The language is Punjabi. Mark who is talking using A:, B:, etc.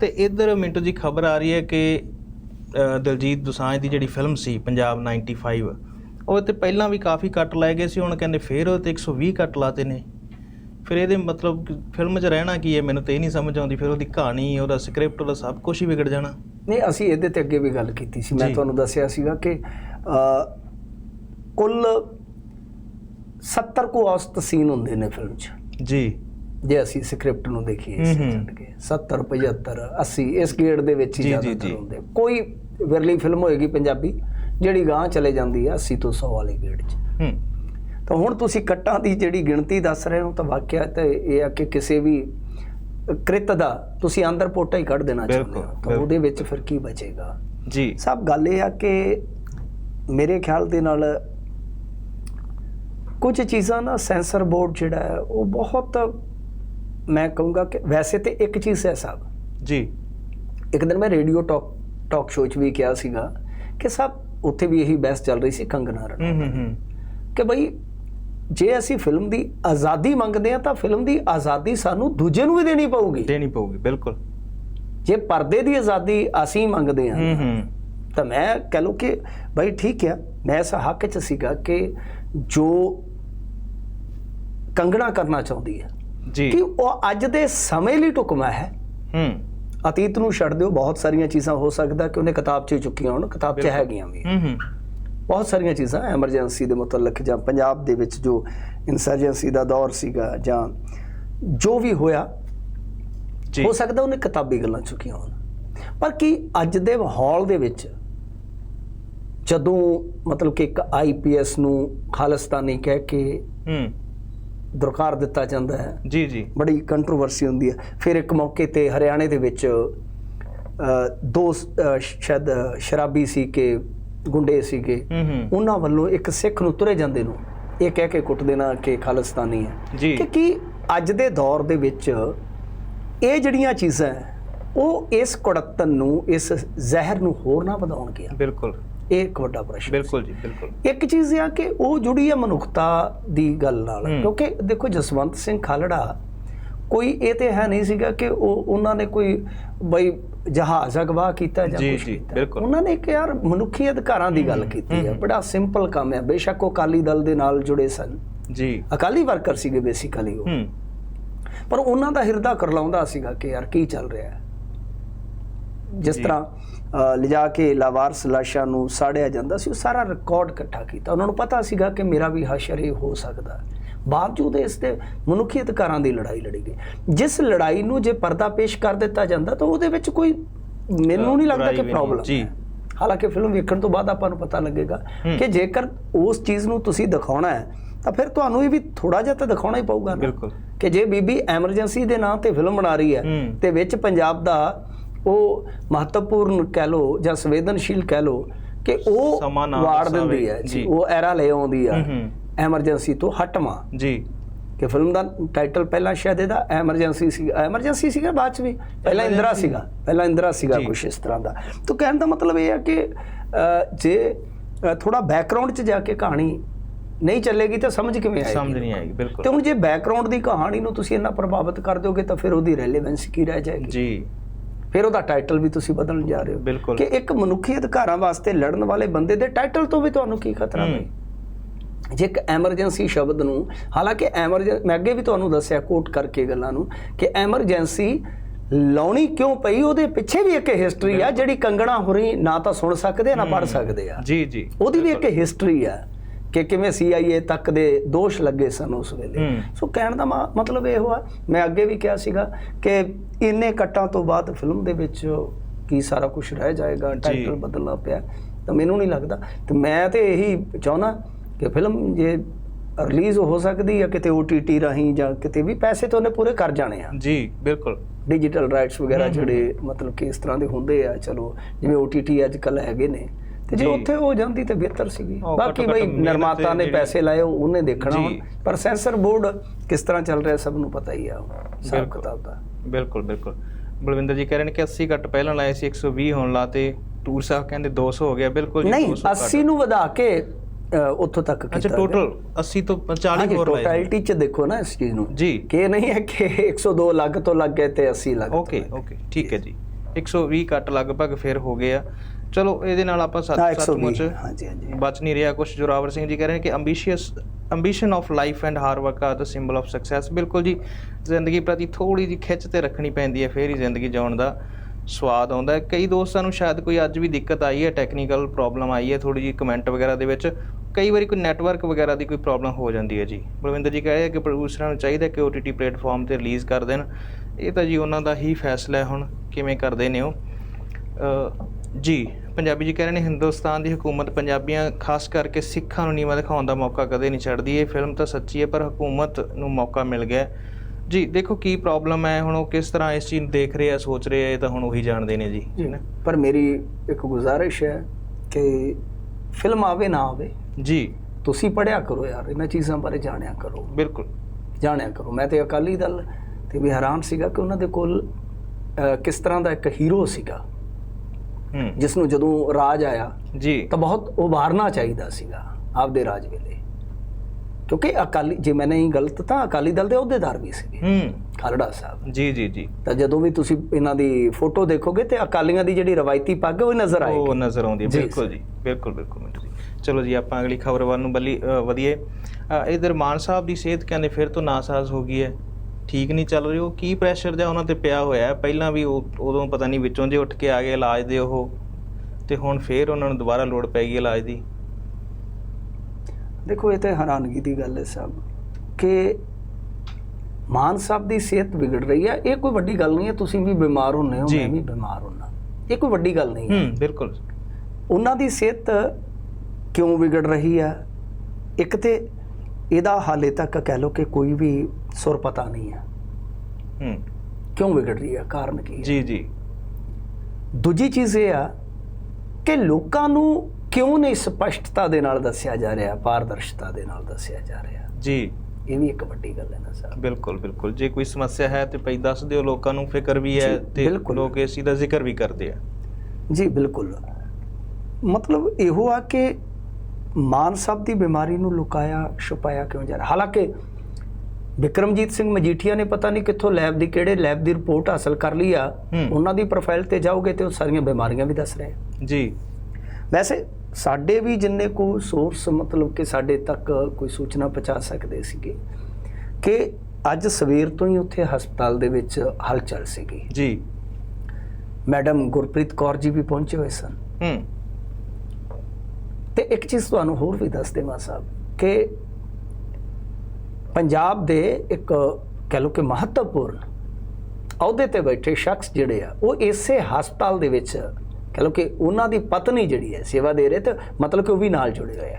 A: ਤੇ ਇਧਰ ਮਿੰਟੂ ਜੀ ਖਬਰ ਆ ਰਹੀ ਹੈ ਕਿ ਦਲਜੀਤ ਦੋਸਾਂਝ ਦੀ ਜਿਹੜੀ ਫਿਲਮ ਸੀ ਪੰਜਾਬ 95 ਉਹ ਤੇ ਪਹਿਲਾਂ ਵੀ ਕਾਫੀ ਕੱਟ ਲਾਏ ਗਏ ਸੀ ਹੁਣ ਕਹਿੰਦੇ ਫੇਰ ਉਹ ਤੇ 120 ਕੱਟ ਲਾਤੇ ਨੇ। ਫਿਰ ਇਹਦੇ ਮਤਲਬ ਫਿਲਮ 'ਚ ਰਹਿਣਾ ਕੀ ਹੈ ਮੈਨੂੰ ਤੇ ਇਹ ਨਹੀਂ ਸਮਝ ਆਉਂਦੀ ਫਿਰ ਉਹਦੀ ਕਹਾਣੀ ਉਹਦਾ ਸਕ੍ਰਿਪਟ ਉਹਦਾ ਸਭ ਕੁਝ ਹੀ ਵਿਗੜ ਜਾਣਾ।
B: ਨਹੀਂ ਅਸੀਂ ਇਹਦੇ ਤੇ ਅੱਗੇ ਵੀ ਗੱਲ ਕੀਤੀ ਸੀ। ਮੈਂ। ਤੁਹਾਨੂੰ ਦੱਸਿਆ ਸੀਗਾ ਕਿ ਕੁੱਲ 70 ਕੋ ਔਸਤ ਸੀਨ ਹੁੰਦੇ ਨੇ ਫਿਲਮ 'ਚ।
A: ਜੀ।
B: ਜੇ ਅਸੀਂ ਸਕ੍ਰਿਪਟ ਨੂੰ ਦੇਖੀਏ
A: ਹੂੰ
B: ਇਸ
A: ਹੂੰ।
B: ਛੱਡ ਕੇ 70 75 80 ਇਸ ਗੇੜ ਦੇ ਵਿੱਚ ਹੀ
A: ਜੀ, ਜੀ,
B: ਜ਼ਿਆਦਾਤਰ
A: ਜੀ।
B: ਹੁੰਦੇ। ਕੋਈ ਵਿਰਲੀ ਫਿਲਮ ਹੋਏਗੀ ਪੰਜਾਬੀ ਜਿਹੜੀ ਗਾਂ ਚਲੇ ਜਾਂਦੀ ਆ 80 ਤੋਂ 100 ਵਾਲੀ ਗੇੜ 'ਚ।
A: ਹੂੰ।
B: ਤਾਂ ਹੁਣ ਤੁਸੀਂ ਕੱਟਾਂ ਦੀ ਜਿਹੜੀ ਗਿਣਤੀ ਦੱਸ ਰਹੇ ਹੋ ਤਾਂ ਵਾਕਿਆ ਤਾਂ ਇਹ ਆ ਕਿ ਕਿਸੇ ਵੀ ਕ੍ਰਿਤ ਦਾ ਤੁਸੀਂ ਅੰਦਰ ਪੋਟਾ ਹੀ ਕੱਢ ਦੇਣਾ ਚਾਹੁੰਦੇ ਹੋ। ਤਾਂ ਉਹਦੇ ਵਿੱਚ ਫਿਰ ਕੀ ਬਚੇਗਾ?
A: ਜੀ।
B: ਸਭ ਗੱਲ ਇਹ ਆ ਕਿ ਮੇਰੇ ਖਿਆਲ ਦੇ ਨਾਲ ਕੁਝ ਚੀਜ਼ਾਂ ਨਾ ਸੈਂਸਰ ਬੋਰਡ ਜਿਹੜਾ ਹੈ ਉਹ ਬਹੁਤ ਮੈਂ ਕਹੂੰਗਾ ਕਿ ਵੈਸੇ ਤੇ ਇੱਕ ਚੀਜ਼ ਹੈ ਸਭ।
A: ਜੀ।
B: ਇੱਕ ਦਿਨ ਮੈਂ ਰੇਡੀਓ ਟਾਕ ਟਾਕ ਸ਼ੋਅ 'ਚ ਵੀ ਕਿਹਾ ਸੀਗਾ ਕਿ ਸਭ ਉੱਥੇ ਵੀ ਇਹੀ ਬਹਿਸ ਚੱਲ ਰਹੀ ਸੀ ਕੰਗਨਾ ਰਣੌਤ
A: ਹੂੰ ਹੂੰ ਹੂੰ।
B: ਕਿ ਬਈ ਜੇ ਅਸੀਂ ਫਿਲਮ ਦੀ ਆਜ਼ਾਦੀ ਮੰਗਦੇ ਆ ਤਾਂ ਫਿਲਮ ਦੀ ਆਜ਼ਾਦੀ ਸਾਨੂੰ ਦੂਜੇ ਨੂੰ ਵੀ ਦੇਣੀ ਪਊਗੀ।
A: ਦੇਣੀ ਪਊਗੀ ਬਿਲਕੁਲ।
B: ਜੇ ਪਰਦੇ ਦੀ ਆਜ਼ਾਦੀ ਅਸੀਂ ਮੰਗਦੇ ਆ
A: ਹੂੰ ਹੂੰ।
B: ਤਾਂ ਮੈਂ ਕਹ ਲਓ ਕਿ ਬਈ ਠੀਕ ਆ ਮੈਂ ਇਸ ਹੱਕ 'ਚ ਸੀਗਾ ਕਿ ਜੋ ਕੰਗਣਾ ਕਰਨਾ ਚਾਹੁੰਦੀ ਹੈ
A: ਜੀ।
B: ਕਿ ਉਹ ਅੱਜ ਦੇ ਸਮੇਂ ਲਈ ਟੁਕਮਾ ਹੈ।
A: ਹੂੰ।
B: ਅਤੀਤ ਨੂੰ ਛੱਡ ਦਿਓ ਬਹੁਤ ਸਾਰੀਆਂ ਚੀਜ਼ਾਂ ਹੋ ਸਕਦਾ ਕਿ ਉਹਨੇ ਕਿਤਾਬ 'ਚ ਹੀ ਚੁੱਕੀਆਂ ਹੋਣ ਕਿਤਾਬ 'ਚ। ਹੈਗੀਆਂ ਵੀ।
A: ਹੂੰ ਹੂੰ।
B: ਬਹੁਤ ਸਾਰੀਆਂ ਚੀਜ਼ਾਂ ਐਮਰਜੈਂਸੀ ਦੇ ਮੁਤਲਕ ਜਾਂ ਪੰਜਾਬ ਦੇ ਵਿੱਚ ਜੋ ਇਨਸਰਜੈਂਸੀ ਦਾ ਦੌਰ ਸੀਗਾ ਜਾਂ ਜੋ ਵੀ ਹੋਇਆ
A: ਜੀ।
B: ਹੋ ਸਕਦਾ ਉਹਨੇ ਕਿਤਾਬੀ ਗੱਲਾਂ ਚੁੱਕੀਆਂ ਹੋਣ। ਪਰ ਕੀ ਅੱਜ ਦੇ ਮਾਹੌਲ ਦੇ ਵਿੱਚ ਜਦੋਂ ਮਤਲਬ ਕਿ ਇੱਕ ਆਈਪੀਐਸ ਨੂੰ ਖਾਲਿਸਤਾਨੀ ਕਹਿ ਕੇ
A: ਹੂੰ।
B: ਦੁਰਕਾਰ ਦਿੱਤਾ ਜਾਂਦਾ ਹੈ।
A: ਜੀ ਜੀ।
B: ਬੜੀ ਕੰਟਰੋਵਰਸੀ ਹੁੰਦੀ ਹੈ। ਫਿਰ ਇੱਕ ਮੌਕੇ ਤੇ ਹਰਿਆਣੇ ਦੇ ਵਿੱਚ ਦੋ ਸ਼ਾਇਦ ਸ਼ਰਾਬੀ ਸੀ ਕਿ ਗੁੰਡੇ ਸੀਗੇ। ਉਹਨਾਂ ਵੱਲੋਂ ਇੱਕ ਸਿੱਖ ਨੂੰ ਤੁਰੇ ਜਾਂਦੇ ਨੂੰ ਇਹ ਕਹਿ ਕੇ ਕੁੱਟ ਦੇਣਾ ਕਿ ਖਾਲਿਸਤਾਨੀ ਹੈ।
A: ਜੀ।
B: ਕਿ ਕੀ ਅੱਜ ਦੇ ਦੌਰ ਦੇ ਵਿੱਚ ਇਹ ਜਿਹੜੀਆਂ ਚੀਜ਼ਾਂ ਉਹ ਇਸ ਕੁੜੱਤਨ ਨੂੰ ਇਸ ਜ਼ਹਿਰ ਨੂੰ ਹੋਰ ਨਾ ਵਧਾਉਣਗੀਆਂ?
A: ਬਿਲਕੁਲ।
B: ਇਹ ਇੱਕ ਵੱਡਾ ਪ੍ਰਸ਼ਨ
A: ਬਿਲਕੁਲ ਜੀ ਬਿਲਕੁਲ।
B: ਇੱਕ ਚੀਜ਼ ਇਹ ਆ ਕਿ ਉਹ ਜੁੜੀ ਹੈ ਮਨੁੱਖਤਾ ਦੀ ਗੱਲ ਨਾਲ। ਕਿਉਂਕਿ ਦੇਖੋ ਜਸਵੰਤ ਸਿੰਘ ਖਾਲੜਾ ਕੋਈ ਇਹ ਤੇ ਹੈ ਨਹੀਂ ਸੀਗਾ ਕਿ ਉਹ ਉਹਨਾਂ ਨੇ ਕੋਈ ਬਈ ਜਹਾਜ਼ ਅਗਵਾ ਕੀਤਾ ਜਾਂ ਕੁਝ ਕੀਤਾ। ਉਹਨਾਂ ਨੇ ਇੱਕ ਯਾਰ ਮਨੁੱਖੀ ਅਧਿਕਾਰਾਂ ਦੀ ਗੱਲ ਕੀਤੀ ਹੈ। ਬੜਾ ਸਿੰਪਲ ਕੰਮ ਹੈ। ਬੇਸ਼ੱਕ ਉਹ ਅਕਾਲੀ ਦਲ ਦੇ ਨਾਲ ਜੁੜੇ ਸਨ।
A: ਜੀ।
B: ਅਕਾਲੀ ਵਰਕਰ ਸੀਗੇ ਬੇਸਿਕਲੀ ਉਹ। ਪਰ ਉਹਨਾਂ ਦਾ ਹਿਰਦਾ ਕਰਲਾਉਂਦਾ ਸੀਗਾ ਕਿ ਯਾਰ ਕੀ ਚੱਲ ਰਿਹਾ ਹੈ। ਜਿਸ। ਤਰ੍ਹਾਂ ਲਿਜਾ ਕੇ ਲਾਵਾਰਸ ਲਾਸ਼ਾਂ ਨੂੰ ਸਾੜਿਆ ਜਾਂਦਾ ਸੀ ਉਹ ਸਾਰਾ ਰਿਕਾਰਡ ਇਕੱਠਾ ਕੀਤਾ ਉਹਨਾਂ ਨੂੰ ਪਤਾ ਸੀਗਾ ਕਿ ਮੇਰਾ ਵੀ ਹਸ਼ਰ ਇਹ ਹੋ ਸਕਦਾ ਹੈ। ਬਾਵਜੂਦ ਇਸ ਤੇ ਮਨੁੱਖੀ ਅਧਿਕਾਰਾਂ ਦੀ ਲੜਾਈ ਲੜੀ ਗਈ ਜਿਸ ਲੜਾਈ ਨੂੰ ਜੇ ਪਰਦਾ ਪੇਸ਼ ਕਰ ਦਿੱਤਾ ਜਾਂਦਾ ਤਾਂ ਉਹਦੇ ਵਿੱਚ ਕੋਈ ਮੈਨੂੰ ਨਹੀਂ ਲੱਗਦਾ ਕਿ ਪ੍ਰੋਬਲਮ
A: ਜੀ।
B: ਹਾਲਾਂਕਿ ਫਿਲਮ ਵੇਖਣ ਤੋਂ ਬਾਅਦ ਆਪਾਂ ਨੂੰ ਪਤਾ ਲੱਗੇਗਾ। ਕਿ ਜੇਕਰ ਉਸ ਚੀਜ਼ ਨੂੰ ਤੁਸੀਂ ਦਿਖਾਉਣਾ ਹੈ ਤਾਂ ਫਿਰ ਤੁਹਾਨੂੰ ਇਹ ਵੀ ਥੋੜਾ ਜਿਹਾ ਤਾਂ ਦਿਖਾਉਣਾ ਹੀ ਪਊਗਾ
A: ਬਿਲਕੁਲ
B: ਕਿ ਜੇ ਬੀਬੀ ਐਮਰਜੈਂਸੀ ਦੇ ਨਾਂ ਤੇ ਫਿਲਮ ਬਣਾ ਰਹੀ ਹੂੰ। ਤੇ ਵਿੱਚ ਪੰਜਾਬ ਦਾ ਉਹ ਮਹੱਤਵਪੂਰਨ ਕਹਿ ਲੋ ਜਾਂ ਸੰਵੇਦਨਸ਼ੀਲ ਕਹਿ ਲੋ ਕਿ ਉਹ
A: ਦਰਸਾਵੇ,
B: ਦਿੰਦੀ ਹੈ।
A: ਜੀ।
B: ਉਹ ਐਰਾ ਲੈ ਆਉਂਦੀ ਆ। ਐਮਰਜੈਂਸੀ ਤੋਂ ਹਟਵਾ।
A: ਜੀ।
B: ਕਿ ਫਿਲਮ ਦਾ ਟਾਈਟਲ ਪਹਿਲਾਂ ਸ਼ਾਇਦ ਇਹਦਾ ਐਮਰਜੈਂਸੀ ਸੀ ਐਮਰਜੈਂਸੀ ਸੀਗਾ ਬਾਅਦ ਚ ਵੀ। ਪਹਿਲਾਂ ਇੰਦਰਾ। ਸੀਗਾ। ਪਹਿਲਾਂ ਇੰਦਰਾ ਸੀਗਾ। ਕੁਝ ਇਸ ਤਰ੍ਹਾਂ ਦਾ। ਤਾਂ ਕਹਿਣ ਦਾ ਮਤਲਬ ਇਹ ਹੈ ਕਿ ਜੇ ਥੋੜਾ ਬੈਕਗ੍ਰਾਉਂਡ 'ਚ ਜਾ ਕੇ ਕਹਾਣੀ ਨਹੀਂ ਚੱਲੇਗੀ ਤਾਂ ਸਮਝ ਕਿਵੇਂ ਆਏਗੀ?
A: ਸਮਝ ਨਹੀਂ ਆਏਗੀ
B: ਤੇ
A: ਬਿਲਕੁਲ
B: ਹੁਣ ਜੇ ਬੈਕਗ੍ਰਾਉਂਡ ਦੀ ਕਹਾਣੀ ਨੂੰ ਤੁਸੀਂ ਇੰਨਾ ਪ੍ਰਭਾਵਿਤ ਕਰ ਦਿਓਗੇ ਤਾਂ ਫਿਰ ਉਹਦੀ ਰੈਲੇਵੈਂਸ ਕੀ ਰਹਿ ਜਾਏਗੀ?
A: ਜੀ।
B: ਫਿਰ ਉਹਦਾ ਟਾਈਟਲ ਵੀ ਤੁਸੀਂ ਬਦਲਣ ਜਾ ਰਹੇ ਹੋ। ਕਿ ਇੱਕ ਮਨੁੱਖੀ ਅਧਿਕਾਰਾਂ ਵਾਸਤੇ ਲੜਨ ਵਾਲੇ ਬੰਦੇ ਦੇ ਟਾਈਟਲ ਤੋਂ ਵੀ ਤੁਹਾਨੂੰ ਕੀ ਖਤਰਾ
A: ਹੂੰ।
B: ਜੇ ਇੱਕ ਐਮਰਜੈਂਸੀ ਸ਼ਬਦ ਨੂੰ ਹਾਲਾਂਕਿ ਐਮਰਜੈਂਸੀ ਮੈਂ ਅੱਗੇ ਵੀ ਤੁਹਾਨੂੰ ਦੱਸਿਆ ਕੋਟ ਕਰਕੇ ਗੱਲਾਂ ਨੂੰ ਕਿ ਐਮਰਜੈਂਸੀ ਲਾਉਣੀ ਕਿਉਂ ਪਈ? ਉਹਦੇ ਪਿੱਛੇ ਵੀ ਇੱਕ ਹਿਸਟਰੀ ਆ ਜਿਹੜੀ ਕੰਗਣਾ ਹੋਰੀ ਨਾ ਤਾਂ ਸੁਣ ਸਕਦੇ ਆ ਨਾ ਪੜ ਸਕਦੇ ਆ।
A: ਜੀ ਜੀ।
B: ਉਹਦੀ ਵੀ ਇੱਕ ਹਿਸਟਰੀ ਆ। ਕਿ ਕਿਵੇਂ CIA ਤੱਕ ਦੇ ਦੋਸ਼ ਲੱਗੇ ਸਨ ਉਸ ਵੇਲੇ। ਸੋ ਕਹਿਣ ਦਾ ਮਤਲਬ ਇਹ ਹੋਆ ਮੈਂ ਅੱਗੇ ਵੀ ਕਿਹਾ ਸੀਗਾ ਕਿ ਇੰਨੇ ਕੱਟਾਂ ਤੋਂ ਬਾਅਦ ਫਿਲਮ ਦੇ ਵਿੱਚ ਕੀ ਸਾਰਾ ਕੁਝ ਰਹਿ ਜਾਏਗਾ ਟਾਈਟਲ ਬਦਲਣਾ ਪਿਆ ਤਾਂ ਮੈਨੂੰ ਨਹੀਂ ਲੱਗਦਾ। ਤੇ ਮੈਂ ਤੇ ਇਹੀ ਚਾਹੁੰਦਾ ਕਿ ਫਿਲਮ ਜੇ ਰਿਲੀਜ਼ ਹੋ ਸਕਦੀ ਹੈ ਕਿਤੇ OTT ਰਾਹੀਂ ਜਾਂ ਕਿਤੇ ਵੀ ਪੈਸੇ ਤਾਂ ਉਹਨੇ ਪੂਰੇ ਕਰ ਜਾਣੇ ਆ।
A: ਜੀ ਬਿਲਕੁਲ।
B: ਡਿਜੀਟਲ ਰਾਈਟਸ ਵਗੈਰਾ ਜਿਹੜੇ ਮਤਲਬ ਕਿ ਇਸ ਤਰ੍ਹਾਂ ਦੇ ਹੁੰਦੇ ਆ ਚਲੋ ਜਿਵੇਂ OTT ਅੱਜ ਕੱਲ ਹੈਗੇ ਨੇ। ਤੇ ਜੇ। ਉੱਥੇ ਹੋ ਜਾਂਦੀ ਤਾਂ ਬਿਹਤਰ ਸੀਗੀ। ਬਾਕੀ
A: ਘੱਟੋ
B: ਬਈ
A: ਘੱਟ
B: ਨਿਰਮਾਤਾ ਨੇ ਪੈਸੇ ਲਾਏ ਉਹ ਉਹਨੇ ਦੇਖਣਾ। ਹੁਣ। ਪਰ ਸੈਂਸਰ ਬੋਰਡ ਕਿਸ ਤਰ੍ਹਾਂ ਚੱਲ ਰਿਹਾ ਸਭ ਨੂੰ ਪਤਾ ਹੀ ਆ ਹਿਸਾਬ
A: ਬਿਲਕੁਲ।
B: ਕਿਤਾਬ ਦਾ।
A: ਬਿਲਕੁਲ ਬਿਲਕੁਲ। ਬਲਵਿੰਦਰ ਜੀ ਕਹਿ ਰਹੇ ਨੇ ਕਿ 80 ਕੱਟ ਪਹਿਲਾਂ ਲਾਏ ਸੀ 120 ਹੋਣ ਲਾਤੇ। ਟੂਰ ਸਾਹਿਬ ਕਹਿੰਦੇ 200 ਹੋ ਗਿਆ ਬਿਲਕੁਲ ਜੀ
B: ਨਹੀਂ
A: 200 ਕੱਟ।
B: 80 ਨੂੰ ਵਧਾ ਕੇ ਉੱਥੋਂ ਤੱਕ ਕੀਤਾ
A: ਅੱਛਾ ਟੋਟਲ 80 ਤੋਂ 40 ਹੋਰ ਲਾਏ
B: ਟੋਟੈਲਿਟੀ ਚ ਦੇਖੋ ਨਾ ਇਸ ਚੀਜ਼ ਨੂੰ।
A: ਜੀ।
B: ਕਿ ਨਹੀਂ ਹੈ ਕਿ 102 ਲੱਖ ਤੋਂ ਲੱਗ ਗਏ ਤੇ 80 ਲੱਖ ਤੋਂ
A: ਓਕੇ
B: ਲੱਗ ਗਏ।
A: ਓਕੇ ਠੀਕ ਹੈ ਜੀ। 120 ਕੱਟ ਲਗਭਗ ਫਿਰ ਹੋ ਗਏ ਆ। ਚਲੋ ਇਹਦੇ ਨਾਲ ਆਪਾਂ
B: ਹਾਂ,
A: ਸੱਚ
B: 120
A: ਸੱਚਮੁੱਚ
B: ਹਾਂਜੀ ਹਾਂਜੀ।
A: ਬਚ ਨਹੀਂ ਰਿਹਾ ਕੁਝ ਜੋਰਾਵਰ ਸਿੰਘ ਜੀ ਕਹਿ ਰਹੇ ਨੇ ਕਿ ambitious ambition of life and hard work are the symbol of success ਬਿਲਕੁਲ ਜੀ ਜ਼ਿੰਦਗੀ ਪ੍ਰਤੀ ਥੋੜੀ ਜਿਹੀ ਖਿੱਚ ਤੇ ਰੱਖਣੀ ਪੈਂਦੀ ਹੈ ਫੇਰ ਹੀ ਜ਼ਿੰਦਗੀ ਜਿਉਣ ਦਾ ਸਵਾਦ ਆਉਂਦਾ ਹੈ। ਕਈ ਦੋਸਤਾਂ ਨੂੰ ਸ਼ਾਇਦ ਕੋਈ ਅੱਜ ਵੀ ਦਿੱਕਤ ਆਈ ਹੈ ਟੈਕਨੀਕਲ ਪ੍ਰੋਬਲਮ ਆਈ ਹੈ ਥੋੜੀ ਜਿਹੀ ਕਮੈਂਟ ਵਗੈਰਾ ਦੇ ਵਿੱਚ। ਕਈ ਵਾਰੀ ਕੋਈ ਨੈਟਵਰਕ ਵਗੈਰਾ ਦੀ ਕੋਈ ਪ੍ਰੋਬਲਮ ਹੋ ਜਾਂਦੀ ਹੈ ਜੀ। ਬਲਵਿੰਦਰ ਜੀ ਕਹੇ ਰਹੇ ਕਿ ਪ੍ਰੋਡਿਊਸਰਾਂ ਨੂੰ ਚਾਹੀਦਾ ਕਿ OTT ਪਲੇਟਫਾਰਮ ਤੇ ਰਿਲੀਜ਼ ਕਰ ਦੇਣ। ਇਹ ਤਾਂ ਜੀ ਉਹਨਾਂ ਦਾ ਹੀ ਫੈਸਲਾ ਹੈ ਹੁਣ ਕਿਵੇਂ ਕਰਦੇ ਨੇ ਉਹ। ਜੀ ਪੰਜਾਬੀ ਜੀ ਕਹਿ ਰਹੇ ਨੇ ਹਿੰਦੁਸਤਾਨ ਦੀ ਹਕੂਮਤ ਪੰਜਾਬੀਆਂ ਖਾਸ ਕਰਕੇ ਸਿੱਖਾਂ ਨੂੰ ਨੀਵਾਂ ਦਿਖਾਉਣ ਦਾ ਮੌਕਾ ਕਦੇ ਨਹੀਂ ਛੱਡਦੀ ਇਹ ਫਿਲਮ ਤਾਂ ਸੱਚੀ ਹੈ ਪਰ ਹਕੂਮਤ ਨੂੰ ਮੌਕਾ ਮਿਲ ਗਿਆ। ਜੀ ਦੇਖੋ ਕੀ ਪ੍ਰੋਬਲਮ ਹੈ ਹੁਣ ਉਹ ਕਿਸ ਤਰ੍ਹਾਂ ਇਸ ਚੀਜ਼ ਨੂੰ ਦੇਖ ਰਹੇ ਆ ਸੋਚ ਰਹੇ ਆ ਇਹ ਤਾਂ ਹੁਣ ਉਹੀ ਜਾਣਦੇ ਨੇ ਜੀ।
B: ਪਰ ਮੇਰੀ ਇੱਕ ਗੁਜ਼ਾਰਿਸ਼ ਹੈ ਕਿ ਫਿਲਮ ਆਵੇ ਨਾ ਆਵੇ
A: ਜੀ।
B: ਤੁਸੀਂ ਪੜਿਆ ਕਰੋ ਯਾਰ ਇਹਨਾਂ ਚੀਜ਼ਾਂ ਬਾਰੇ ਜਾਣਿਆ ਕਰੋ।
A: ਬਿਲਕੁਲ।
B: ਜਾਣਿਆ ਕਰੋ। ਮੈਂ ਤੇ ਅਕਾਲੀ ਦਲ ਤੇ ਵੀ ਹੈਰਾਨ ਸੀਗਾ ਕਿ ਉਹਨਾਂ ਦੇ ਕੋਲ ਕਿਸ ਤਰ੍ਹਾਂ ਦਾ ਇੱਕ ਹੀਰੋ ਸੀਗਾ। ਜਿਸ ਨੂੰ ਜਦੋਂ ਰਾਜ ਆਇਆ
A: ਜੀ।
B: ਤਾਂ ਬਹੁਤ ਉਭਾਰਨਾ ਚਾਹੀਦਾ ਸੀਗਾ ਆਪਦੇ ਰਾਜ ਵੇਲੇ। ਕਿਉਂਕਿ ਅਕਾਲੀ ਜੇ ਮੈਂ ਨਹੀਂ ਗਲਤ ਤਾਂ ਅਕਾਲੀ ਦਲ ਦੇ ਅਹੁਦੇਦਾਰ ਵੀ ਸੀਗੇ।
A: ਹੂੰ।
B: ਖਾਲੜਾ ਸਾਹਿਬ।
A: ਜੀ ਜੀ ਜੀ।
B: ਤਾਂ ਜਦੋਂ ਵੀ ਤੁਸੀਂ ਇਹਨਾਂ ਦੀ ਫੋਟੋ ਦੇਖੋਗੇ ਤੇ ਅਕਾਲੀਆਂ ਦੀ ਜਿਹੜੀ ਰਵਾਇਤੀ ਪੱਗ ਉਹ ਨਜ਼ਰ
A: ਉਹ
B: ਆਏਗੀ
A: ਨਜ਼ਰ ਆਉਂਦੀ ਹੈ। ਬਿਲਕੁਲ। ਜੀ। ਬਿਲਕੁਲ ਬਿਲਕੁਲ ਮਿੰਟੂ ਜੀ। ਚਲੋ ਜੀ ਆਪਾਂ ਅਗਲੀ ਖਬਰ ਵੱਲ ਨੂੰ ਬੱਲੀ ਵਧੀਏ। ਇਧਰ ਮਾਨ ਸਾਹਿਬ ਦੀ ਸਿਹਤ ਕਹਿੰਦੇ ਫਿਰ ਤੋਂ ਨਾਸਾਜ਼ ਹੋ ਗਈ ਹੈ। ਠੀਕ ਨਹੀਂ ਚੱਲ ਰਹੀ ਉਹ ਕੀ ਪ੍ਰੈਸ਼ਰ ਜਾਂ ਉਹਨਾਂ ਤੇ ਪਿਆ ਹੋਇਆ ਪਹਿਲਾਂ ਵੀ ਉਹ ਉਦੋਂ ਪਤਾ ਨਹੀਂ ਵਿੱਚੋਂ ਜੇ ਉੱਠ ਕੇ ਆ ਗਏ ਇਲਾਜ ਦੇ ਉਹ ਤੇ ਹੁਣ ਫੇਰ ਉਹਨਾਂ ਨੂੰ ਦੁਬਾਰਾ ਲੋੜ ਪੈ ਗਈ ਇਲਾਜ ਦੀ।
B: ਦੇਖੋ ਇਹ ਤੇ ਹੈਰਾਨਗੀ ਦੀ ਗੱਲ ਹੈ ਸਭ ਕਿ ਮਾਨ ਸਾਹਿਬ ਦੀ ਸਿਹਤ ਵਿਗੜ ਰਹੀ ਹੈ। ਇਹ ਕੋਈ ਵੱਡੀ ਗੱਲ ਨਹੀਂ ਹੈ ਤੁਸੀਂ ਵੀ ਬਿਮਾਰ ਹੁੰਨੇ ਹੋ। ਮੈਂ ਵੀ ਬਿਮਾਰ ਹੁੰਨਾ। ਇਹ ਕੋਈ ਵੱਡੀ ਗੱਲ ਨਹੀਂ ਹੈ।
A: ਹੂੰ ਬਿਲਕੁਲ।
B: ਉਹਨਾਂ ਦੀ ਸਿਹਤ ਕਿਉਂ ਵਿਗੜ ਰਹੀ ਹੈ? ਇੱਕ ਤੇ ਇਹਦਾ ਹਾਲੇ ਤੱਕ ਕਹਿ ਲਓ ਕਿ ਕੋਈ ਵੀ ਸੁਰ ਪਤਾ ਨਹੀਂ ਹੈ।
A: ਹੂੰ।
B: ਕਿਉਂ ਵਿਗੜ ਰਹੀ ਹੈ? ਕਾਰਨ ਕੀ ਹੈ?
A: ਜੀ ਜੀ।
B: ਦੂਜੀ ਚੀਜ਼ ਇਹ ਆ ਕਿ ਲੋਕਾਂ ਨੂੰ ਕਿਉਂ ਨਹੀਂ ਸਪਸ਼ਟਤਾ ਦੇ ਨਾਲ ਦੱਸਿਆ ਜਾ ਰਿਹਾ ਪਾਰਦਰਸ਼ਤਾ ਦੇ ਨਾਲ ਦੱਸਿਆ ਜਾ ਰਿਹਾ?
A: ਜੀ।
B: ਇਹ ਵੀ ਇੱਕ ਵੱਡੀ ਗੱਲ ਹੈ ਨਾ ਸਾਹਿਬ
A: ਬਿਲਕੁਲ ਬਿਲਕੁਲ। ਜੇ ਕੋਈ ਸਮੱਸਿਆ ਹੈ ਤੇ ਭਈ ਦੱਸ ਦਿਓ ਲੋਕਾਂ ਨੂੰ ਫਿਕਰ ਵੀ ਹੈ ਤੇ। ਲੋਕ ਇਸ ਦਾ ਜ਼ਿਕਰ ਵੀ ਕਰਦੇ ਆ।
B: ਜੀ ਬਿਲਕੁਲ। ਮਤਲਬ ਇਹੋ ਆ ਕਿ ਮਾਨ ਸਾਹਿਬ ਦੀ ਬਿਮਾਰੀ ਨੂੰ ਲੁਕਾਇਆ ਛੁਪਾਇਆ ਕਿਉਂ ਜਾ ਰਿਹਾ? ਹਾਲਾਂਕਿ ਵਿਕਰਮਜੀਤ ਸਿੰਘ ਮਜੀਠੀਆ ਨੇ ਪਤਾ ਨਹੀਂ ਕਿੱਥੋਂ ਲੈਬ ਦੀ ਕਿਹੜੇ ਲੈਬ ਦੀ ਰਿਪੋਰਟ ਹਾਸਲ ਕਰ ਲਈ ਆ। ਉਹਨਾਂ ਦੀ ਪ੍ਰੋਫਾਈਲ ਤੇ ਜਾਓਗੇ ਤੇ ਉਹ ਸਾਰੀਆਂ ਬਿਮਾਰੀਆਂ ਵੀ ਦੱਸ ਰਹੇ ਆ।
A: ਜੀ।
B: ਵੈਸੇ ਸਾਡੇ ਵੀ ਜਿੰਨੇ ਕੋ ਸੋਰਸ ਮਤਲਬ ਕਿ ਸਾਡੇ ਤੱਕ ਕੋਈ ਸੂਚਨਾ ਪਹੁੰਚਾ ਸਕਦੇ ਸੀਗੇ ਕਿ ਅੱਜ ਸਵੇਰ ਤੋਂ ਹੀ ਉੱਥੇ ਹਸਪਤਾਲ ਦੇ ਵਿੱਚ ਹਲਚਲ ਸੀਗੀ।
A: ਜੀ।
B: ਮੈਡਮ ਗੁਰਪ੍ਰੀਤ ਕੌਰ ਜੀ ਵੀ ਪਹੁੰਚੇ ਹੋਏ ਸਨ।
A: ਹੂੰ।
B: ਤੇ ਇੱਕ ਚੀਜ਼ ਤੁਹਾਨੂੰ ਹੋਰ ਵੀ ਦੱਸ ਦੇਵਾਂ ਸਾਹਿਬ ਕਿ ਪੰਜਾਬ ਦੇ ਇੱਕ ਕਹਿ ਲਓ ਕਿ ਮਹੱਤਵਪੂਰਨ ਅਹੁਦੇ ਤੇ ਬੈਠੇ ਸ਼ਖਸ ਜਿਹੜੇ ਆ, ਉਹ ਇਸੇ ਹਸਪਤਾਲ ਦੇ ਵਿੱਚ, ਕਹਿ ਲਓ ਕਿ ਉਹਨਾਂ ਦੀ ਪਤਨੀ ਜਿਹੜੀ ਹੈ, ਸੇਵਾ ਦੇ ਰਹੇ ਤੇ ਮਤਲਬ ਕਿ ਉਹ ਵੀ ਨਾਲ ਜੁੜੇ ਹੋਏ ਆ।